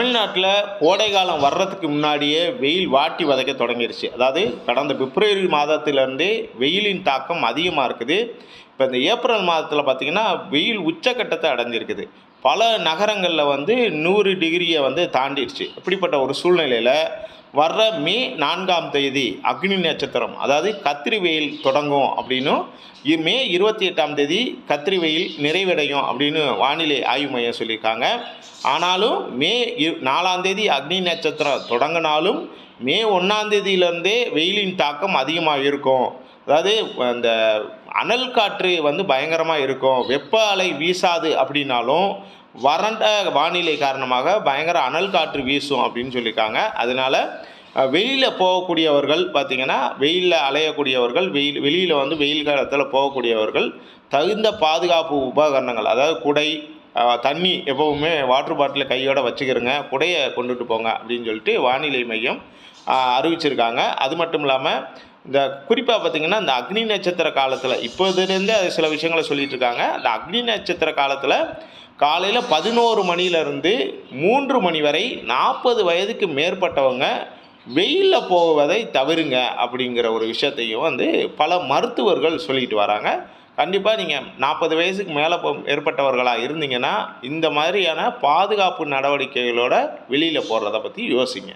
தமிழ்நாட்டில் கோடை காலம் வர்றதுக்கு முன்னாடியே வெயில் வாட்டி வதைக்க தொடங்கிருச்சு அதாவது கடந்த பிப்ரவரி மாதத்திலேருந்தே வெயிலின் தாக்கம் அதிகமாக இருக்குது. இப்போ இந்த ஏப்ரல் மாதத்தில் பார்த்திங்கன்னா வெயில் உச்சக்கட்டத்தை அடைஞ்சிருக்குது. பல நகரங்களில் வந்து நூறு டிகிரியை வந்து தாண்டிடுச்சு. இப்படிப்பட்ட ஒரு சூழ்நிலையில் வர்ற மே நான்காம் தேதி அக்னி நட்சத்திரம் அதாவது கத்திரி வெயில் தொடங்கும் அப்படின்னும் இ- மே இருபத்தி எட்டாம் தேதி கத்திரி வெயில் நிறைவடையும் அப்படின்னு வானிலை ஆய்வு மையம் சொல்லியிருக்காங்க. ஆனாலும் மே இரு நாலாம் தேதி அக்னி நட்சத்திரம் தொடங்கினாலும் மே ஒன்றாம் தேதியிலேருந்தே வெயிலின் தாக்கம் அதிகமாக இருக்கும். அதாவது அந்த அனல் காற்று வந்து பயங்கரமாக இருக்கும். வெப்ப அலை வீசாது அப்படின்னாலும் வறண்ட வானிலை காரணமாக பயங்கர அனல் காற்று வீசும் அப்படின்னு சொல்லியிருக்காங்க. அதனால் வெளியில் போகக்கூடியவர்கள் பார்த்திங்கன்னா வெயிலில் அலையக்கூடியவர்கள் வெயில் வெளியில் வந்து வெயில் காலத்தில் போகக்கூடியவர்கள் தகுந்த பாதுகாப்பு உபகரணங்கள் அதாவது குடை தண்ணி எப்போவுமே வாட்டர் பாட்டிலை கையோடு வச்சுக்கிறோங்க குடையை கொண்டுட்டு போங்க அப்படின்னு சொல்லிட்டு வானிலை மையம் அறிவிச்சிருக்காங்க. அது மட்டும் இல்லாமல் இந்த குறிப்பாக பார்த்தீங்கன்னா இந்த அக்னி நட்சத்திர காலத்தில் இப்போதுலேருந்தே அது சில விஷயங்களை சொல்லிகிட்டு இருக்காங்க. அந்த அக்னி நட்சத்திர காலத்தில் காலையில் பதினோரு மணியிலிருந்து மூன்று மணி வரை நாற்பது வயதுக்கு மேற்பட்டவங்க வெயிலில் போவதை தவிருங்க அப்படிங்கிற ஒரு விஷயத்தையும் வந்து பல மருத்துவர்கள் சொல்லிட்டு வராங்க. கண்டிப்பாக நீங்கள் நாற்பது வயசுக்கு மேலே ஏற்பட்டவர்களாக இருந்தீங்கன்னா இந்த மாதிரியான பாதுகாப்பு நடவடிக்கைகளோட வெளியில் போடுறத பற்றி யோசிங்க.